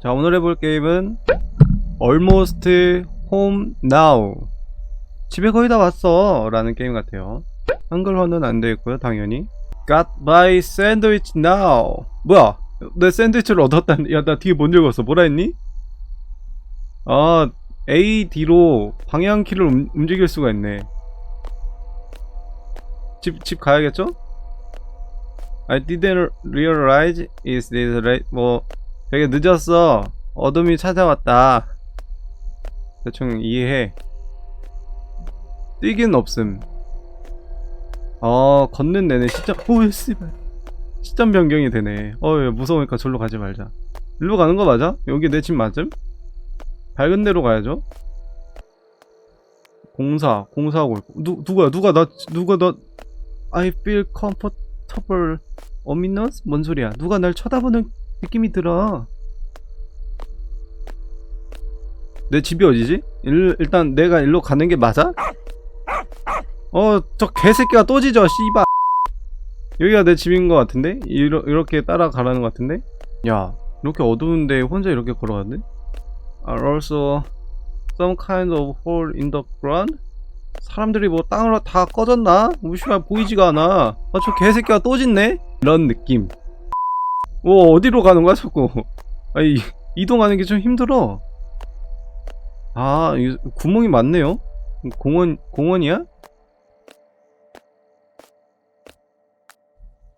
자 오늘 해볼 게임은 Almost Home Now. 집에 거의 다 왔어. 라는 게임 같아요. 한글화는 안 되어있고요 당연히. Got my sandwich now. 뭐야? 내 샌드위치를 얻었다니 야나 뒤에 뭔 읽었어. 뭐라 했니? 아 A, D로 방향키를 움, 움직일 수가 있네. 집, 집 가야겠죠? I didn't realize is this late 뭐 되게 늦었어. 어둠이 찾아왔다. 대충 이해해. 뛰기는 없음. 어 걷는 내내 시점 오이 씨발. 시점 변경이 되네. 어이 무서우니까 절로 가지 말자. 일로 가는 거 맞아? 여기 내 집 맞음? 밝은 데로 가야죠. 공사 공사하고 있고. 누, 누구야? 누가 나 누가 나 I feel comfortable. Ominous? 뭔 소리야? 누가 날 쳐다보는 느낌이 들어 내 집이 어디지? 일, 일단 내가 일로 가는 게 맞아? 어 저 개새끼가 또 지져 씨발 여기가 내 집인 것 같은데? 이러, 이렇게 따라가라는 것 같은데? 야 이렇게 어두운데 혼자 이렇게 걸어가네? Are also some kind of hole in the ground? 사람들이 뭐 땅으로 다 꺼졌나? 무시가 보이지가 않아 아 저 개새끼가 또 짖네? 이런 느낌 오 어디로 가는 거야 자꾸? 아니 이동하는 게 좀 힘들어. 아이 구멍이 많네요. 공원 공원이야?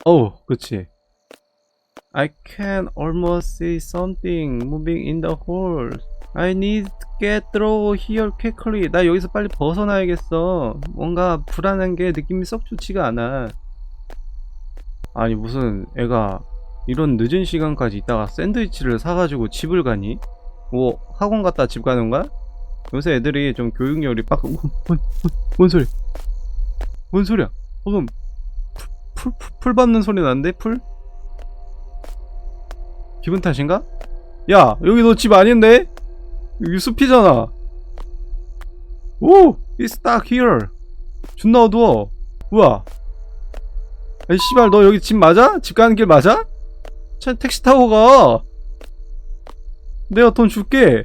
어우 그치. I can almost see something moving in the hole. I need to get through here quickly. 나 여기서 빨리 벗어나야겠어. 뭔가 불안한 게 느낌이 썩 좋지가 않아. 아니 무슨 애가 이런 늦은 시간까지 있다가 샌드위치를 사가지고 집을 가니? 뭐 학원 갔다 집 가는 거야? 요새 애들이 좀 교육열이 빡 뭔, 뭔, 뭔 소리 뭔 소리야 방금 풀, 풀, 풀 밟는 소리 나는데 풀? 기분 탓인가? 야 여기 너 집 아닌데? 여기 숲이잖아 오! It's dark here 존나 어두워 우와 아이 씨발 너 여기 집 맞아? 집 가는 길 맞아? 차 택시 타고 가 내가 돈 줄게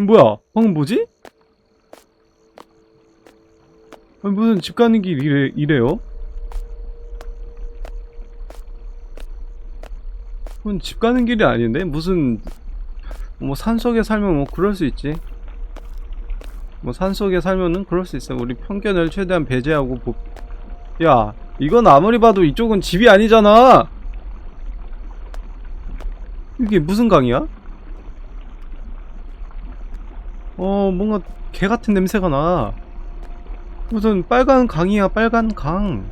뭐야 방금 뭐지? 아니, 무슨 집 가는 길 이래, 이래요? 그건 집 가는 길이 아닌데? 무슨 뭐 산속에 살면 뭐 그럴 수 있지 뭐 산속에 살면은 그럴 수 있어 우리 편견을 최대한 배제하고 보... 야 이건 아무리 봐도 이쪽은 집이 아니잖아 이게 무슨 강이야? 어 뭔가 개 같은 냄새가 나 무슨 빨간 강이야 빨간 강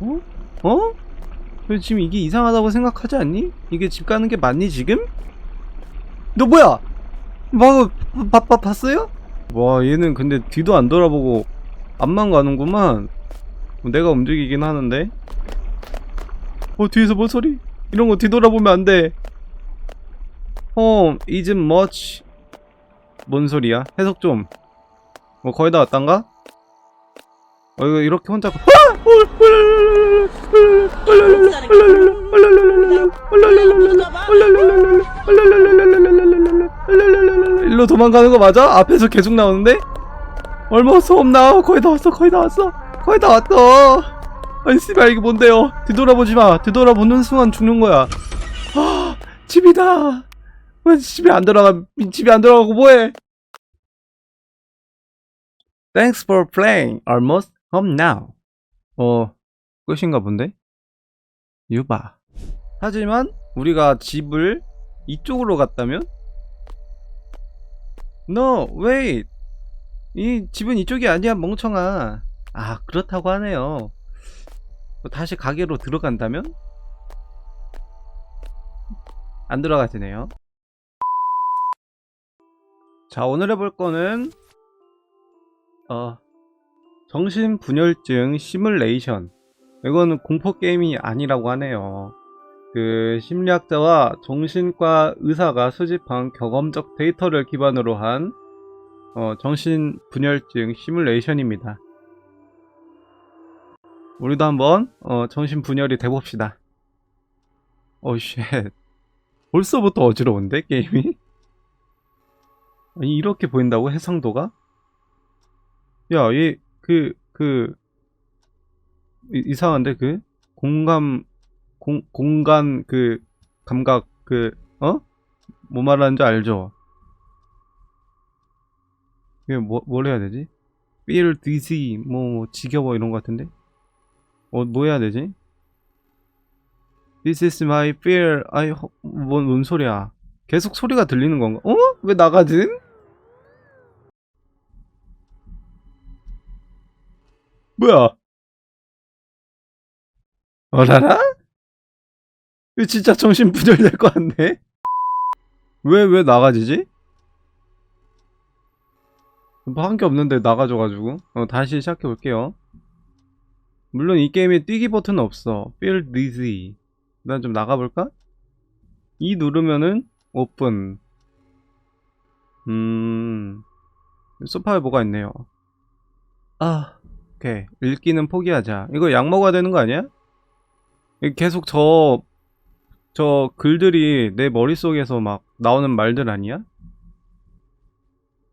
어? 어? 왜 지금 이게 이상하다고 생각하지 않니? 이게 집 가는 게 맞니 지금? 너 뭐야? 뭐 바, 바, 봤어요? 와 얘는 근데 뒤도 안 돌아보고 앞만 가는구만 내가 움직이긴 하는데 어 뒤에서 뭔 소리? 이런 거 뒤돌아보면 안 돼 Home isn't much 뭔 소리야? 해석 좀. 뭐 거의 다 왔단가? 어 이거 이렇게 혼자 일로 도망가는 거 맞아? 앞에서 계속 나오는데? 얼마 소업 나와 거의 다 왔어 거의 다 왔어 거의 다 왔어 아니 씨발 이게 뭔데요? 뒤돌아보지 마. 뒤돌아보는 순간 죽는 거야. 아 집이다. 왜 집에 안 들어가 집에 안 들어가고 뭐해? Thanks for playing. Almost home now. 어 끝인가 본데? 유바. 하지만 우리가 집을 이쪽으로 갔다면? No wait. 이 집은 이쪽이 아니야 멍청아. 아 그렇다고 하네요 다시 가게로 들어간다면? 안 들어가지네요. 자 오늘 해볼 거는 어 정신분열증 시뮬레이션. 이거는 공포 게임이 아니라고 하네요. 그 심리학자와 정신과 의사가 수집한 경험적 데이터를 기반으로 한 어, 정신분열증 시뮬레이션입니다 우리도 한번 어, 정신 분열이 돼봅시다 오쉣 벌써부터 어지러운데 게임이? 아니 이렇게 보인다고 해상도가? 야, 얘그그 이상한데 그 공감 공 공간 그 감각 그 어? 뭐 말하는지 알죠? 이게 뭐, 뭘 해야 되지? feel dizzy, 뭐, 뭐, 지겨워, 이런 거 같은데? 어, 뭐 해야 되지? This is my fear, I, ho- 뭔, 뭔 소리야? 계속 소리가 들리는 건가? 어? 왜 나가지? 뭐야? 어라라? 이거 진짜 정신 분열될 것 같네? 왜, 왜 나가지지? 뭐 한 게 없는데 나가줘가지고 어, 다시 시작해 볼게요 물론 이 게임에 뛰기 버튼은 없어 Feel dizzy 난좀 나가볼까? 이 누르면은 오픈 음 소파에 뭐가 있네요 아 오케이 읽기는 포기하자 이거 약 먹어야 되는 거 아니야? 계속 저 저 글들이 내 머릿속에서 막 나오는 말들 아니야?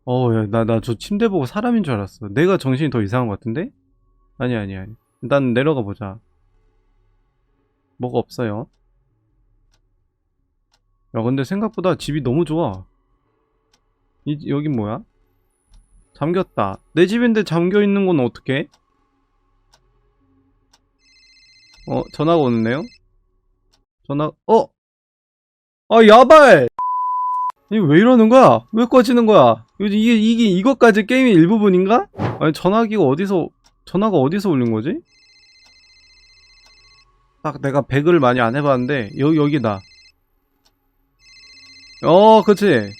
어, 야, 나, 나 저 침대 보고 사람인 줄 알았어. 내가 정신이 더 이상한 것 같은데? 아니, 아니, 아니. 일단 내려가 보자. 뭐가 없어요. 야, 근데 생각보다 집이 너무 좋아. 이, 여긴 뭐야? 잠겼다. 내 집인데 잠겨 있는 건 어떡해? 어, 전화가 오는데요? 전화, 어? 아, 야발! 이게 왜 이러는 거야? 왜 꺼지는 거야? 이게, 이게, 이것까지 게임의 일부분인가? 아니, 전화기가 어디서, 전화가 어디서 울린 거지? 딱 내가 배그를 많이 안 해봤는데, 여기, 여기다. 어, 그치.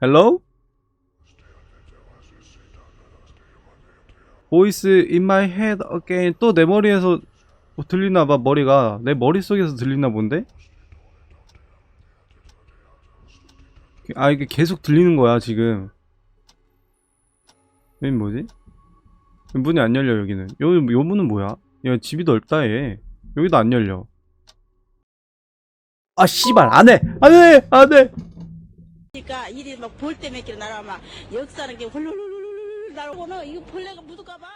헬로? 보이스 in my head again. 또 내 머리에서 뭐 들리나봐, 머리가. 내 머릿속에서 들리나 본데? 아 이게 계속 들리는 거야 지금 여긴 뭐지? 문이 안 열려 여기는. 여기 요 문은 뭐야? 야 집이 넓다 얘. 여기도 안 열려. 아 씨발 안해! 안해! 안해! 그러니까 일이 막 볼때몇 킬로 날아와 막. 역사는 게 훌훌훌훌 날아오고는 이거 벌레가 묻을까봐